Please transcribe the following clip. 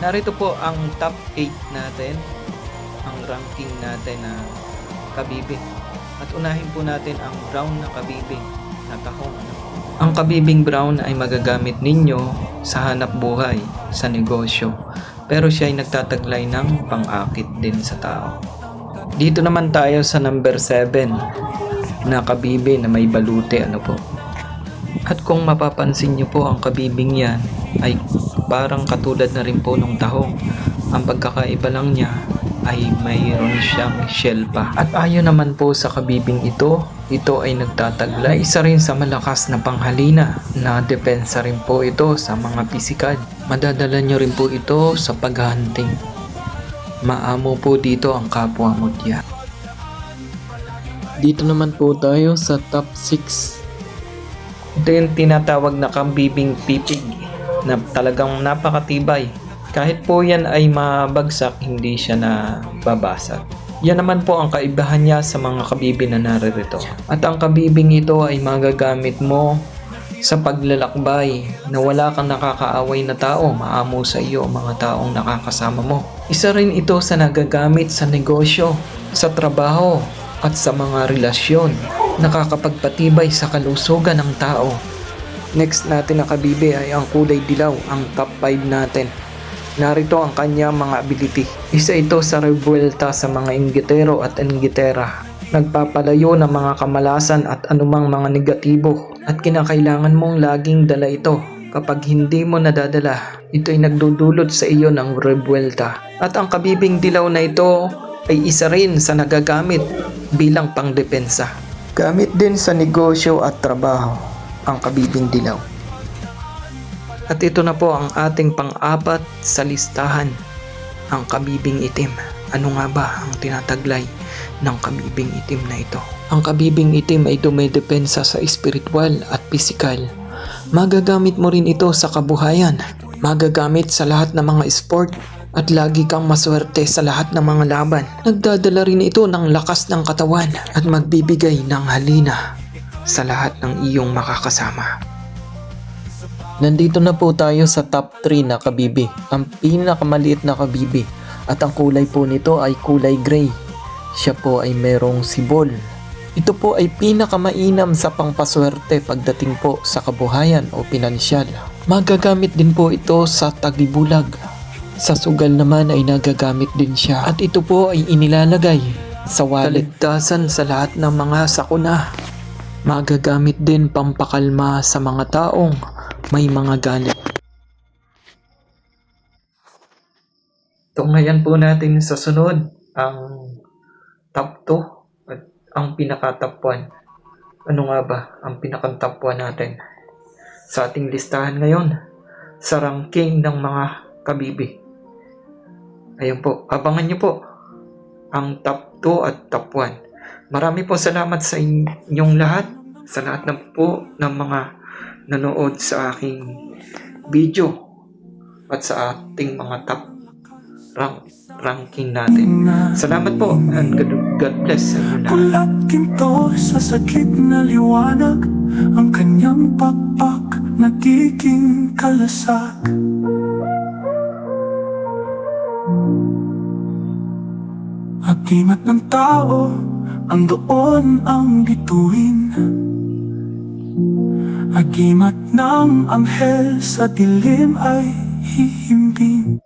Narito po ang top 8 natin, ang ranking natin na kabibing. At unahin po natin ang brown na kabibing na tahong. Ang kabibing brown ay magagamit ninyo sa hanap buhay, sa negosyo. Pero siya ay nagtataglay ng pang-akit din sa tao. Dito naman tayo sa number 7 na kabibi na may balute ano po. At kung mapapansin nyo po ang kabibing yan ay parang katulad na rin po nung tahong. Ang pagkakaiba lang niya ay mayroon siyang shell pa. At ayon naman po sa kabibing ito, ito ay nagtataglay isa rin sa malakas na panghalina na depensa rin po ito sa mga pisikal. Madadala nyo rin po ito sa paghahunting. Maamo po dito ang kapwa mutya. Dito naman po tayo sa top 6 ito yung tinatawag na kambibing pipig na talagang napakatibay. Kahit po yan ay mabagsak, hindi siya na babasag. Yan naman po ang kaibahan niya sa mga kabibi na naririto. At ang kabibing ito ay magagamit mo sa paglalakbay na wala kang nakakaaway na tao, maamo sa iyo ang mga taong nakakasama mo. Isa rin ito sa nagagamit sa negosyo, sa trabaho, at sa mga relasyon nakakapagpatibay sa kalusugan ng tao. Next natin na kabibe ay ang kulay dilaw, ang top 5 natin. Narito ang kanyang mga ability. Isa ito sa revuelta sa mga inggitero at inggitera. Nagpapalayo ng mga kamalasan at anumang mga negatibo at kinakailangan mong laging dala ito. Kapag hindi mo nadadala, ito ay nagdudulot sa iyo ng revuelta. At ang kabibing dilaw na ito ay isa rin sa nagagamit bilang pangdepensa. Gamit din sa negosyo at trabaho ang kabibing dilaw. At ito na po ang ating pang-apat sa listahan, ang kabibing itim. Ano nga ba ang tinataglay ng kabibing itim na ito? Ang kabibing itim ay dumedepensa sa espiritual at pisikal. Magagamit mo rin ito sa kabuhayan. Magagamit sa lahat ng mga sport at lagi kang maswerte sa lahat ng mga laban. Nagdadala rin ito ng lakas ng katawan at magbibigay ng halina sa lahat ng iyong makakasama. Nandito na po tayo sa top 3 na kabibi, ang pinakamaliit na kabibi at ang kulay po nito ay kulay gray. Siya po ay merong sibol. Ito po ay pinakamainam sa pangpaswerte pagdating po sa kabuhayan o pinansyal. Magagamit din po ito sa tagibulag sa sugal naman ay nagagamit din siya at ito po ay inilalagay sa wallet. Kaligtasan sa lahat ng mga sakuna. Magagamit din pampakalma sa mga taong may mga galit. Tunghayan po natin sa sunod ang top 2 at ang pinaka top 1. Ano nga ba ang pinaka top 1 natin sa ating listahan ngayon sa ranking ng mga kabibi. Ayun po, abangan nyo po ang top 2 at top 1. Marami po salamat sa inyong lahat, sa lahat ng po ng mga nanood sa aking video at sa ating mga top rank, ranking natin. Salamat po and God, God bless sa inyo lahat. Sa sakit na liwanag Ang kanyang pakpak nagiging kalasak Agimat ng tao ang doon ang bituin. Agimat ng anghel sa dilim ay hihimbing